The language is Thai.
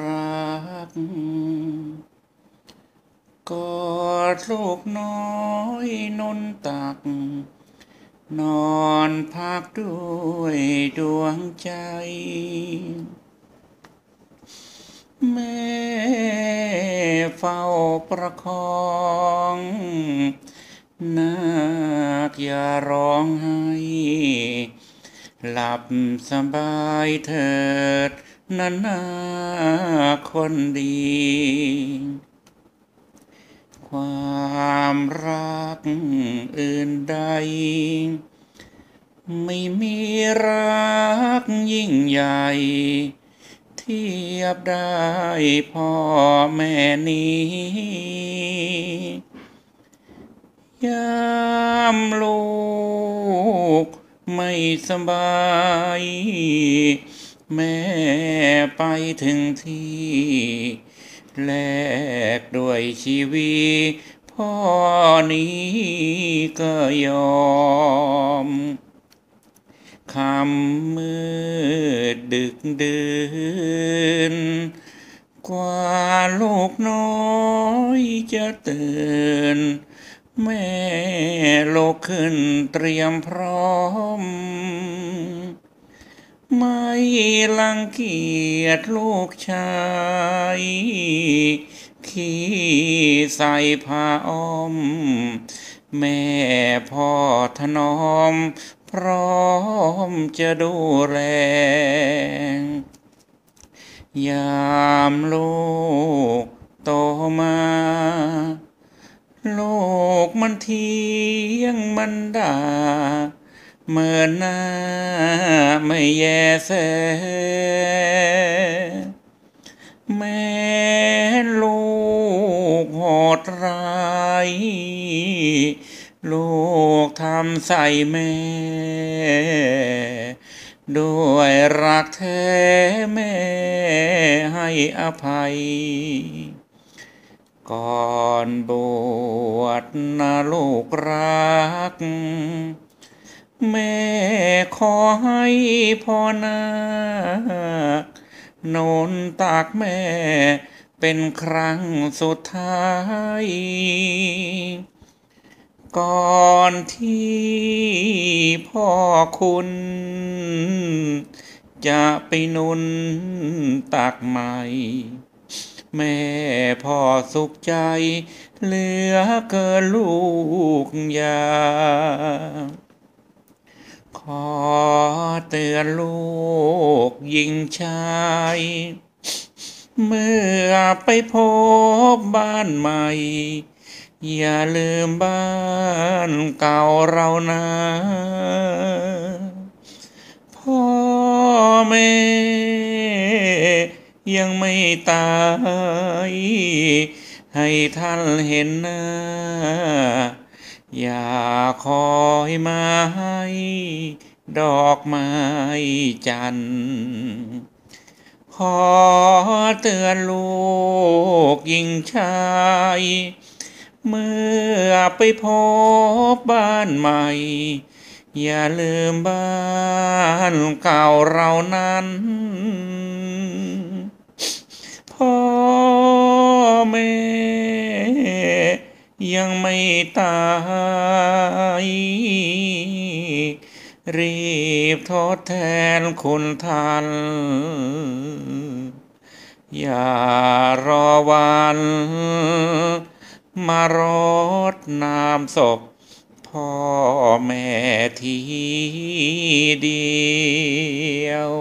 รัก กอดลูกน้อยนนตัก นอนพักด้วยดวงใจ แม่เฝ้าประคองนาคอย่าร้องไห้หลับสบายเถิด นันนาคนดี ความรักอื่นใด ไม่มีรักยิ่งใหญ่ เทียบได้พ่อแม่นี้ยามลูกไม่สบาย แม่ไปถึงที่ แลกด้วยชีวิตพ่อนี้ก็ยอมคำมืดดึกดื่นกว่าลูกน้อยจะตื่น แม่ลุกขึ้นเตรียมพร้อม ลังเกียจลูกชายขี้ใส่ผ้าอ้อม แม่พ่อถนอม พร้อมจะดูแลยามลูกโตมาโลกมันเทียงมันด่า เมื่อหน้าไม่แยแส แม่ลูกโหดร้ายลูกทำใส่แม่ ด้วยรักแท้แม่ให้อภัย ก่อนบวชนะลูกรัก แม่ขอให้พ่อนาคโนนตากแม่เป็นครั้งสุดท้าย ก่อนที่พ่อคุณ จะไปนุนตักใหม่ แม่พ่อสุขใจเหลือเกินลูกยา ขอเตือนลูกยิงชาย เมื่อไปพบบ้านใหม่ อย่าลืมบ้านเก่าเรานะพ่อแม่ ยังไม่ตาย ให้ท่านเห็นหน้า อย่าคอยมาให้ดอกไม้จันทร์ขอเตือนลูกยิงชาย เมื่อไปพบบ้านใหม่ อย่าลืมบ้านเก่าเรานั้นพ่อแม่ ยังไม่ตาย รีบทดแทนคุณท่าน อย่ารอวัน มารดน้ำศพพ่อแม่ทีเดียว